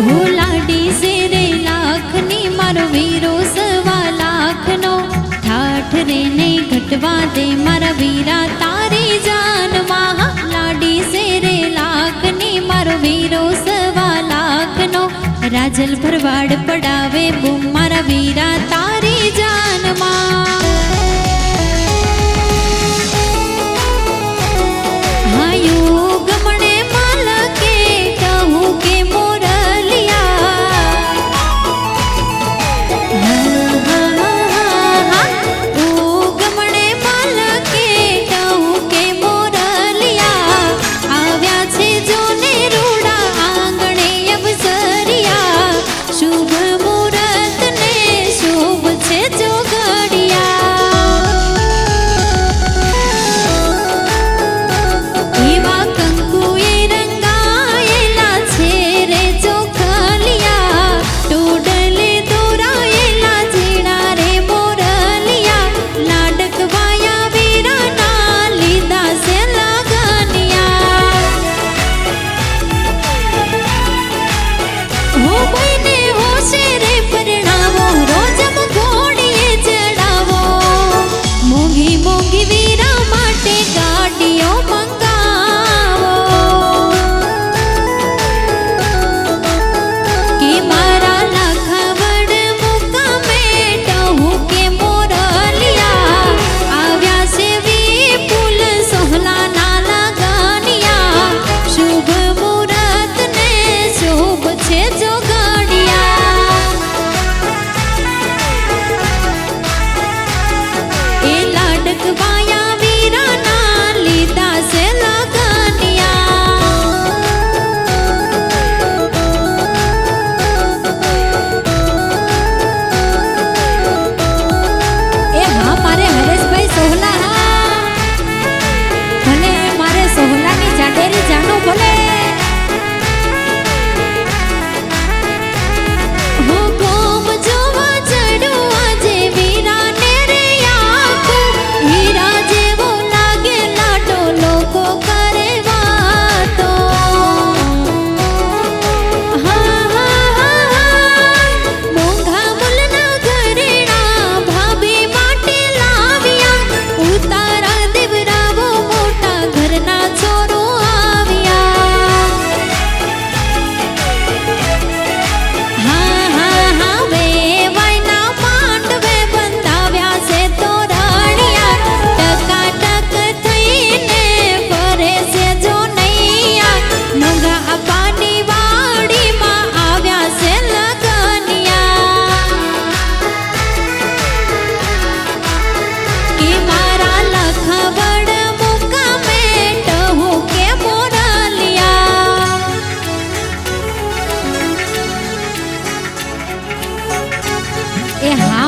Bhola DJ લાખની મારો વીરો સવા લાખનો. ઠાઠ રે ને ઘટવા દે લાડી સે રે લાખની વીરો સવા લાખનો. રાજલ ભરવાડ પડાવે બૂમ મારા વીરા derrubo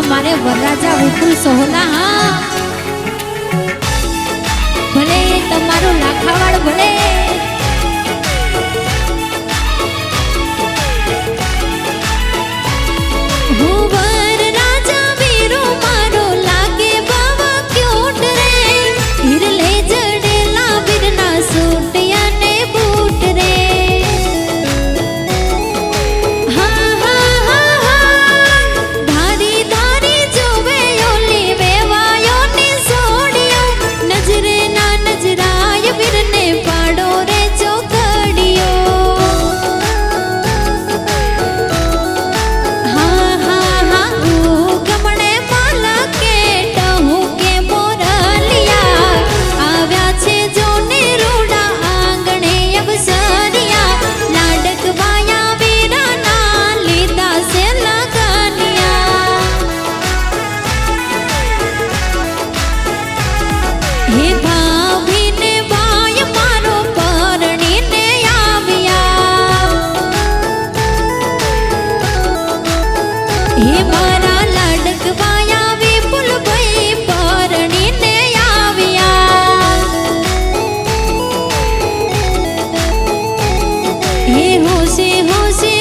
મારે વરરાજા વિપુલ સોહલા હા. ભલે તમારું લાખાવાડ ભલે হে হোসে হোসে